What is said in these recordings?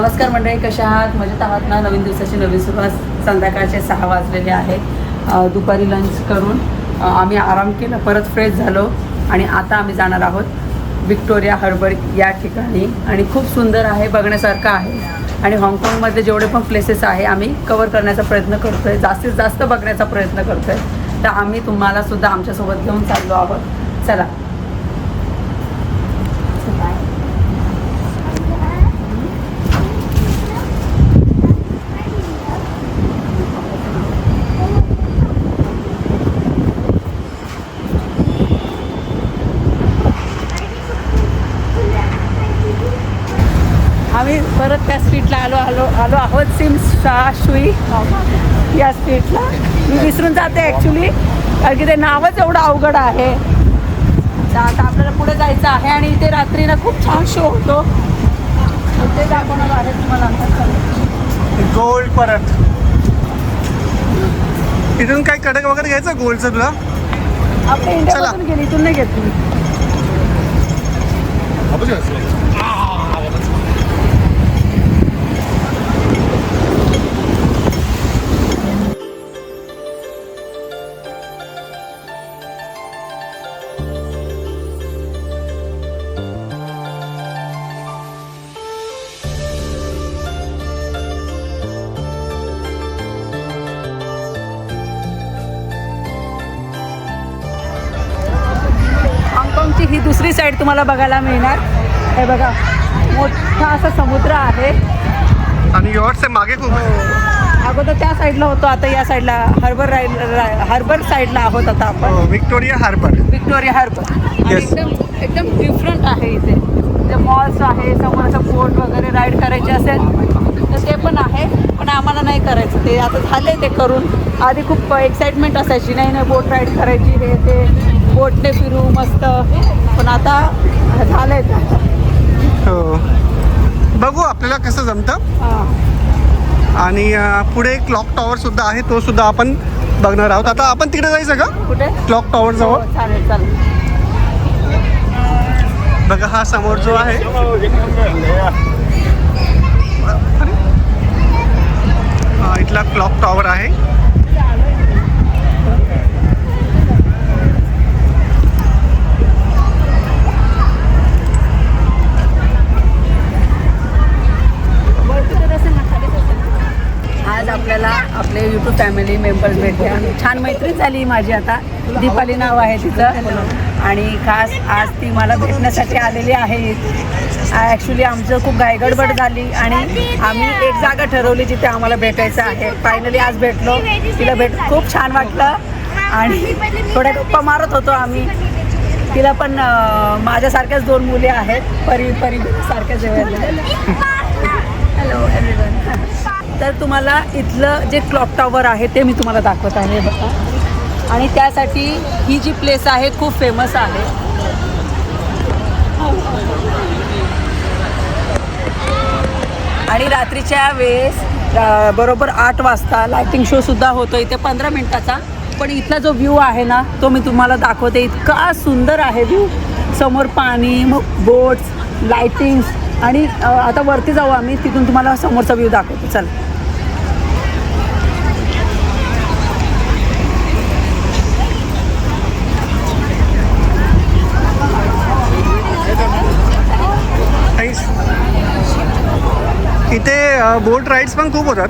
नमस्कार मंडळी कशा आहात? मजेत आहात ना? नवीन दिवसाची नवीन सुरुवात. संध्याकाळचे सहा वाजलेले आहे दुपारी लंच करून आम्ही आराम केला. परत फ्रेश झालो आणि आता आम्ही जाणार आहोत विक्टोरिया हर्बर या ठिकाणी. आणि खूप सुंदर आहे बघण्यासारखं आहे. आणि हाँगकाँगमध्ये जेवढे पण प्लेसेस आहे आम्ही कवर करण्याचा प्रयत्न करतो आहे जास्तीत जास्त बघण्याचा प्रयत्न करतो आहे तर आम्ही तुम्हाला सुद्धा आमच्यासोबत घेऊन चाललो आहोत. चला आम्ही परत त्या स्ट्रीटला आलो आलो आलो आहोत शाशुई या स्ट्रीटला मी विसरून जाते ॲक्च्युली कारण की ते नावच एवढं अवघड आहे. तर आता आपल्याला पुढे जायचं आहे आणि इथे रात्री ना खूप छान शो होतो. ते दाखवणार आहे तुम्हाला. गोल्ड परत. इथून काही कडक वगैरे घ्यायचं गोल्डचं तुला आपल्या इंडियामधून गेली इथून नाही घेत दुसरी साईड तुम्हाला बघायला मिळणार. हे बघा मोठा असा समुद्र आहे. आणि यॉर्ट्स आहे मागे खूप. अगोदर त्या साईडला होतो आता या साईडला हर्बर राईड हर्बर साईडला आहोत आता आपण. हो, विक्टोरिया हार्बर विक्टोरिया हार्बर. एकदम एकदम डिफरंट आहे इथे. इथे मॉल्स आहे समोर असं बोट वगैरे राईड करायची असेल तर ते पण आहे पण आम्हाला नाही करायचं. ते आता झाले ते करून. आधी खूप एक्साइटमेंट असायची नाही नाही बोट राईड करायची हे ते. बोटने फिरू मस्त. पण आता झालंय हो. बघू आपल्याला कसं जमतं. हां. आणि पुढे क्लॉक टॉवर सुद्धा आहे तो सुद्धा आपण बघणार आहोत. आता आपण तिकडे जायचं का? कुठे? क्लॉक टॉवर हो जवळ चालेल चालेल. बघा हा समोर जो आहे. हा, इथला क्लॉक टॉवर आहे आज आपल्याला आपले यूट्यूब फॅमिली मेंबर्स भेटले. आणि छान मैत्री झाली माझी आता. दीपाली नाव आहे तिचं. आणि खास आज ती मला भेटण्यासाठी आलेली आहे. ॲक्च्युली आमचं खूप गायगडबड झाली आणि आम्ही एक जागा ठरवली जिथे आम्हाला भेटायचं आहे. फायनली आज भेटलो. तिला भेट खूप छान वाटलं. आणि थोड्या गप्पा मारत होतो आम्ही. तिला पण माझ्यासारख्याच दोन मुली आहेत. परी परी सारख्याच हॅलो तर तुम्हाला इथलं जे क्लॉक टॉवर आहे ते मी तुम्हाला दाखवत आहे. बघा. आणि त्यासाठी ही जी प्लेस आहे खूप फेमस आहे. आणि रात्रीच्या वेळेस बरोबर आठ वाजता लायटिंग शो सुद्धा होतो इथे पंधरा मिनिटाचा. पण इथला जो व्ह्यू आहे ना तो मी तुम्हाला दाखवते. इतका सुंदर आहे व्ह्यू समोर पाणी मग बोट्स लायटिंग्स आणि आता वरती जाऊ आम्ही तिथून तुम्हाला समोरचा व्ह्यू दाखवतो. चल Thanks. इथे बोट राईड्स पण खूप होतात.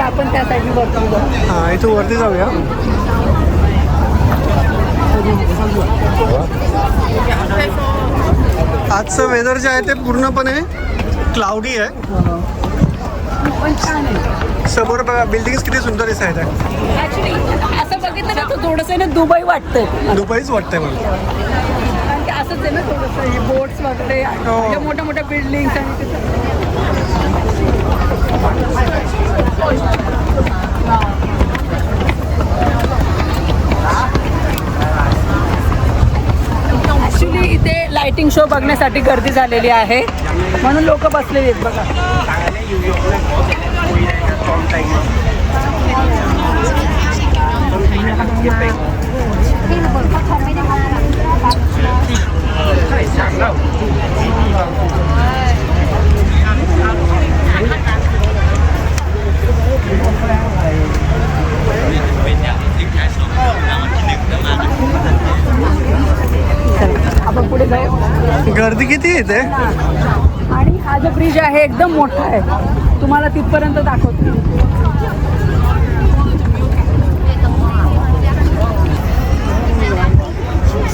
आपण त्या साईडने हां इथं वरती जाऊया. आजचं वेदर जे आहे ते पूर्णपणे क्लाउडी आहे. समोर बघा बिल्डिंग किती सुंदर दिसत आहेत असं बघितलं ना थोडंसं दुबई वाटतंय. दुबईच वाटतंय मला. असंच आहे ना थोडंसं हे बोट्स वगैरे हो. या मोठ्या मोठ्या बिल्डिंग्स आणि ॲक्च्युली इथे लाइटिंग शो बघण्यासाठी गर्दी झालेली आहे. म्हणून लोक बसलेली आहेत बघा. गर्दी किती येते आणि हा जो ब्रिज आहे एकदम मोठा आहे. तुम्हाला तिथपर्यंत दाखवतो.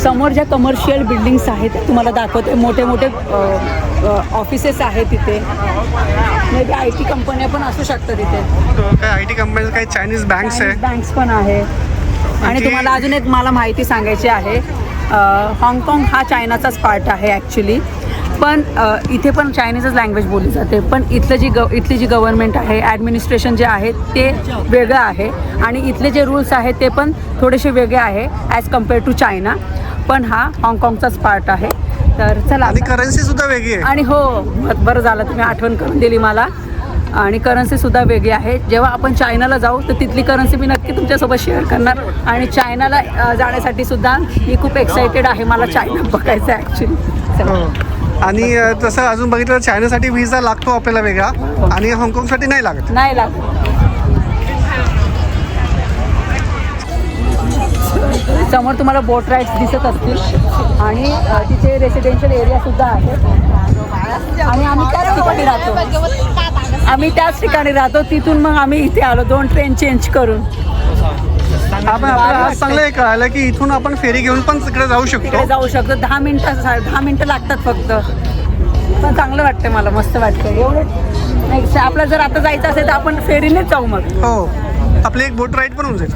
समोर ज्या कमर्शियल बिल्डिंग्स आहेत तुम्हाला दाखवते. मोठे मोठे ऑफिसेस आहेत तिथे. मे बी आय टी कंपन्या पण असू शकतात तिथे. काय आय टी कंपनी काही चायनीज बँक्स आहे? बँक्स पण आहे. आणि तुम्हाला अजून एक मला माहिती सांगायची आहे. हाँगकाँग हा चायनाचाच पार्ट आहे ॲक्च्युली पण इथे पण चायनीजच लँग्वेज बोलली जाते. पण इथलं जी ग इथली जी गव्हर्नमेंट आहे ॲडमिनिस्ट्रेशन जे आहे ते वेगळं आहे. आणि इथले जे रूल्स आहेत ते पण थोडेसे वेगळे आहे ॲज कंपेअर टू चायना पण हा हाँगकाँगचाच पार्ट आहे. तर चला आणि करन्सी सुद्धा वेगळी आहे. आणि हो बरं झालं तुम्ही आठवण करून दिली मला. आणि करन्सीसुद्धा वेगळी आहे. जेव्हा आपण चायनाला जाऊ तर तिथली करन्सी मी नक्की तुमच्यासोबत शेअर करणार. आणि चायनाला जाण्यासाठी सुद्धा मी खूप एक्सायटेड आहे. मला चायना बघायचं आहे ॲक्च्युली हो. आणि तसं अजून बघितलं चायनासाठी व्हिसा लागतो आपल्याला वेगळा. आणि हाँगकाँगसाठी नाही लागत. नाही लागत. समोर तुम्हाला बोट राईड्स दिसत असतील. आणि तिथे रेसिडेन्शियल एरिया सुद्धा आहे. आणि आम्ही त्याच ठिकाणी राहतो. आम्ही त्याच ठिकाणी राहतो. तिथून मग आम्ही इथे आलो. दोन ट्रेन चेंज करून. आपण आज चांगलं हे कळालं की इथून आपण फेरी घेऊन पण तिकडे जाऊ शकतो. जाऊ शकतो. दहा मिनिटं दहा मिनिटं लागतात फक्त. पण चांगलं वाटतं मला. मस्त वाटतं एवढं नाही आपलं जर आता जायचं असेल तर आपण फेरीनेच जाऊ मग. हो. आपली एक बोट राईड पण होऊन जाईल.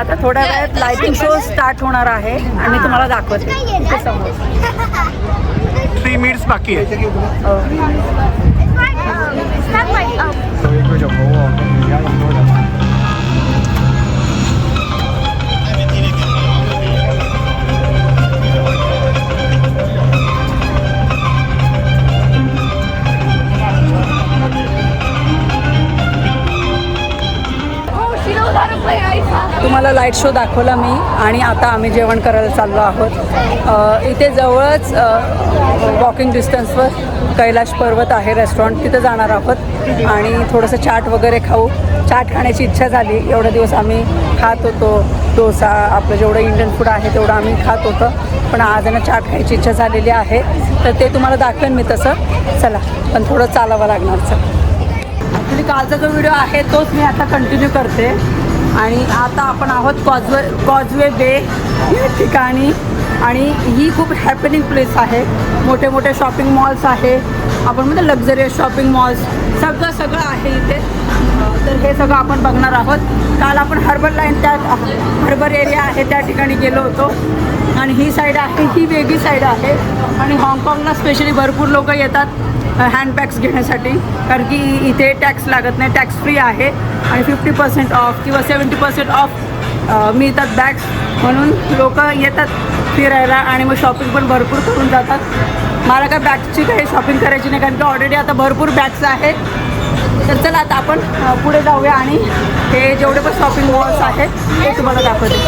आता थोड्या वेळात लाइटिंग शो स्टार्ट होणार आहे आणि मी तुम्हाला दाखवते. थ्री मिनिट्स बाकी आहे. लाइट शो दाखवला मी आणि आता आम्ही जेवण करायला चाललो आहोत. इथे जवळच वॉकिंग डिस्टन्सवर कैलाश पर्वत आहे रेस्टॉरंट तिथं जाणार आहोत आणि थोडंसं चाट वगैरे खाऊ. चाट खाण्याची इच्छा झाली. एवढे दिवस आम्ही खात होतो. डोसा आपलं जेवढं इंडियन फूड आहे तेवढं आम्ही खात होतं. पण आज ना चाट खायची इच्छा झालेली आहे. तर ते तुम्हाला दाखवेन मी तसं. चला पण थोडं चालावं लागणार सर ॲक्च्युली कालचा जो व्हिडिओ आहे तोच मी आता कंटिन्यू करते. आणि आता आपण आहोत कॉजवे कॉजवे बे या ठिकाणी. आणि ही खूप हॅपनिंग प्लेस आहे. मोठे मोठे शॉपिंग मॉल्स आहे. आपण म्हणजे लक्झरियस शॉपिंग मॉल्स सगळं सगळं आहे इथे. तर हे सगळं आपण बघणार आहोत. काल आपण हर्बर लाईन त्या हर्बर एरिया आहे त्या ठिकाणी गेलो होतो. आणि ही साईड आहे ही वेगळी साईड आहे. आणि हाँगकाँगला स्पेशली भरपूर लोक येतात. हँडबॅग्स घेण्यासाठी. कारण की इथे टॅक्स लागत नाही टॅक्स फ्री आहे. आणि फिफ्टी पर्सेंट ऑफ किंवा सेवन्टी पर्सेंट ऑफ मिळतात बॅग्स म्हणून लोक येतात फिरायला आणि मग शॉपिंग पण भरपूर करून जातात. मला काय बॅग्सची काही शॉपिंग करायची नाही कारण की ऑलरेडी आता भरपूर बॅग्स आहे तर चला आता आपण पुढे जाऊया आणि हे जेवढे पण शॉपिंग मॉल्स आहेत ते तुम्हाला दाखवते.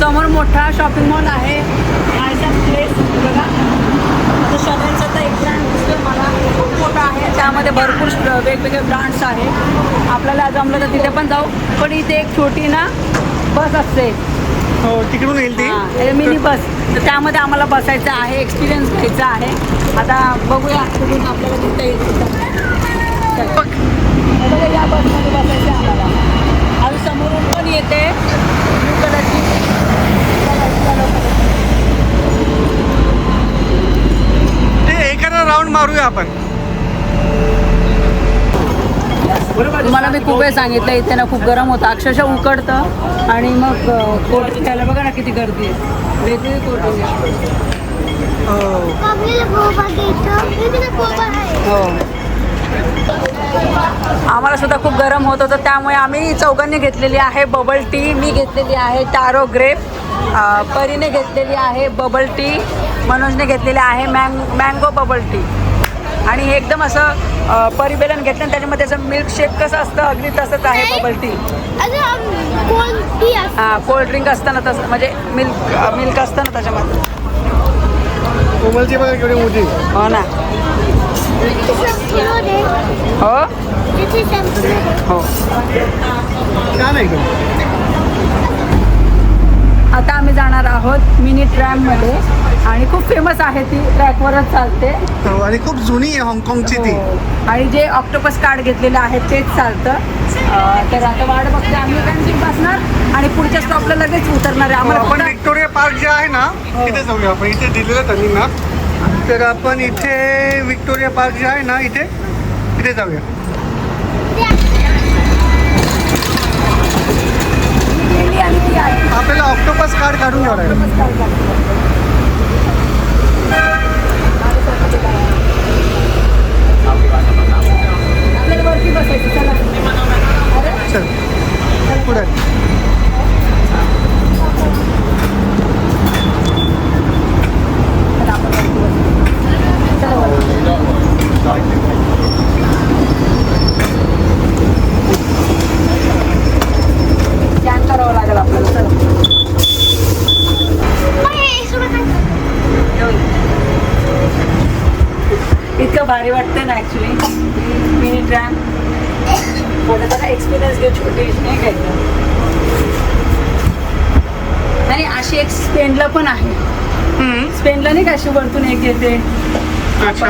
समोर मोठा शॉपिंग मॉल आहे. प्लेस बघा. शॉपिंगचा तर एक ब्रँड दिसतोय मला. खूप मोठा आहे. त्यामध्ये भरपूर वेगवेगळे ब्रँड्स आहे आपल्याला जमलं तर तिथे पण जाऊ. पण इथे एक छोटी ना बस असते. हो तिकडून येईल ती? Mini bus. तर त्यामध्ये आम्हाला बसायचं आहे एक्सपिरियन्स घ्यायचा आहे. आता बघूया कुठून आपल्याला तिथे येईल चल. हे बघा, या बसमध्ये बसायचं आहे आम्हाला आणि समोरून पण येते ब्लू कलरची ते एखादा राऊंड मारूया आपण. तुम्हाला मी खूप वेळ सांगितलं इथे ना खूप गरम होतं. अक्षरशः उकडतं आणि मग कोट घ्यायला बघा ना किती गर्दी आहे. वेगळी कोट हो. हो. आम्हाला सुद्धा खूप गरम होत होतं. त्यामुळे आम्ही चौघांनी घेतलेली आहे बबल टी. मी घेतलेली आहे टारो ग्रेप. परीने घेतलेली आहे बबल टी. मनोजने घेतलेली आहे मँग मँगो बबल टी. आणि हे एकदम असं परिबेलन घेतलं आणि त्याच्यामध्ये असं मिल्कशेक कसं असतं? अगदी तसंच आहे बबल टी हां कोल्ड ड्रिंक असतं ना तसं म्हणजे मिल्क मिल्क असतं ना त्याच्यामध्ये. हो ना. हो? हो. आता आम्ही जाणार आहोत मिनी ट्रॅममध्ये. आणि खूप फेमस आहे ती ट्रॅकवरच चालते. हो, आणि खूप जुनी आहे हाँगकाँगची ती. हो. आणि जे ऑक्टोपस कार्ड घेतलेलं आहे तेच चालतं. तर आता वाट बघते आम्ही कॅन्टीन बसणार आणि पुढच्या स्टॉपला लगेच उतरणार आहे. हो, आम्हाला आपण विक्टोरिया पार्क जे आहे ना. तिथे जाऊया आपण. इथे दिलेलं त्यांनी ना तर आपण इथे विक्टोरिया पार्क जे आहे ना इथे इथे जाऊया. आपल्याला ऑक्टोपस कार्ड काढून घ्यावं लागेल ऑक्टोपस कार्ड काढतो. आपल्याला वरती बसायचं चला अरे चल पुढे चला आपण वरती बसू. चला वरती. स्कॅन करावं लागेल आपल्याला चला इतकं भारी वाटतं ना ॲक्च्युली मिनी ट्रॅम मला जरा एक्सपिरियन्स घेऊ छोटी नाही काय आणि अशी एक स्पेनला पण आहे. स्पेनला नाही का अशी वरतून एक येते? अच्छा.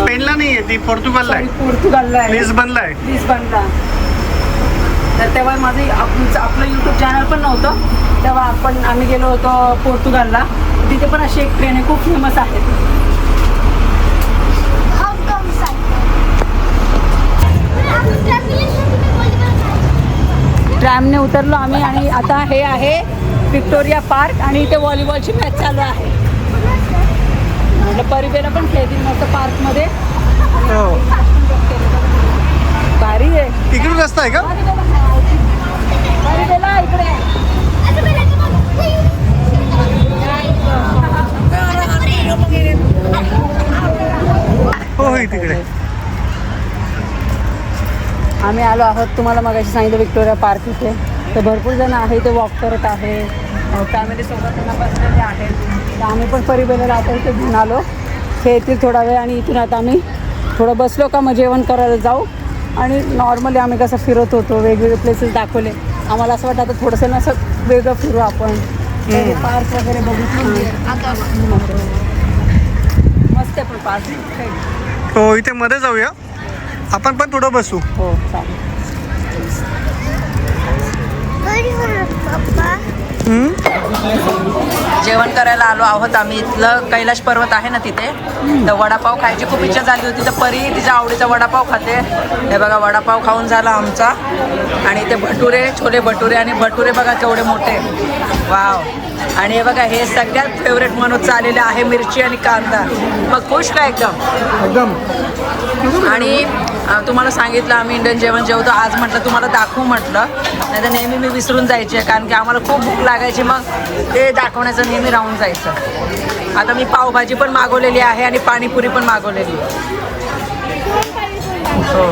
स्पेनला नाही आहे ती पोर्तुगालला आहे. पोर्तुगालला आहे. लिस्बनला आहे. लिस्बनला. तर तेव्हा माझं आपलं आपलं यूट्यूब चॅनल पण नव्हतं. तेव्हा आपण आम्ही गेलो होतो पोर्तुगालला. तिथे पण अशी एक ट्रेन आहे खूप फेमस आहे. ट्रॅमने उतरलो आम्ही आणि आता हे आहे विक्टोरिया पार्क आणि इथे व्हॉलीबॉलची मॅच चालू आहे. म्हटलं परिबेला पण खेळतील मस्त पार्कमध्ये. हो. भारी आहे. इकडून रस्ता आहे का? परिबेला इकडे. हो हो तिकडे आम्ही आलो आहोत तुम्हाला मगाशी सांगितलं विक्टोरिया पार्क इथे. तर भरपूर जण आहे इथे वॉक करत आहे. फॅमिली सोबत त्यांना बसलेले आहेत. तर आम्ही पण परिबेला आता इथे घेऊन आलो. खेळतील थोडा वेळ आणि इथून आता आम्ही थोडं बसलो का मग जेवण करायला जाऊ. आणि नॉर्मली आम्ही कसं फिरत होतो वेगवेगळे प्लेसेस दाखवले. आम्हाला असं वाटतं आता थोडंसं ना असं वेगळं फिरू आपण. पार्क वगैरे बघितलं मस्त आहे. पण पार्क हो इथे मध्ये जाऊया. आपण पण थोडं बसू. हो चालेल. जेवण करायला आलो आहोत आम्ही. इथलं कैलाश पर्वत आहे ना तिथे? तर वडापाव खायची खूप इच्छा झाली होती. तर परी तिच्या आवडीचा वडापाव खाते. हे बघा वडापाव खाऊन झाला आमचा. आणि ते भटुरे छोले भटुरे आणि भटुरे बघा केवढे मोठे. वाव. आणि हे बघा हे सगळ्यात फेवरेट म्हणून आलेले आहे मिरची आणि कांदा. मग खुश का एकदम? एकदम. आणि तुम्हाला सांगितलं आम्ही इंडियन जेवण जेवतो. आज म्हटलं तुम्हाला दाखवू म्हटलं. नाही तर नेहमी मी विसरून जायचे कारण की आम्हाला खूप भूक लागायची. मग ते दाखवण्याचं नेहमी राहून जायचं. आता मी पावभाजी पण मागवलेली आहे आणि पाणीपुरी पण मागवलेली आहे. हो.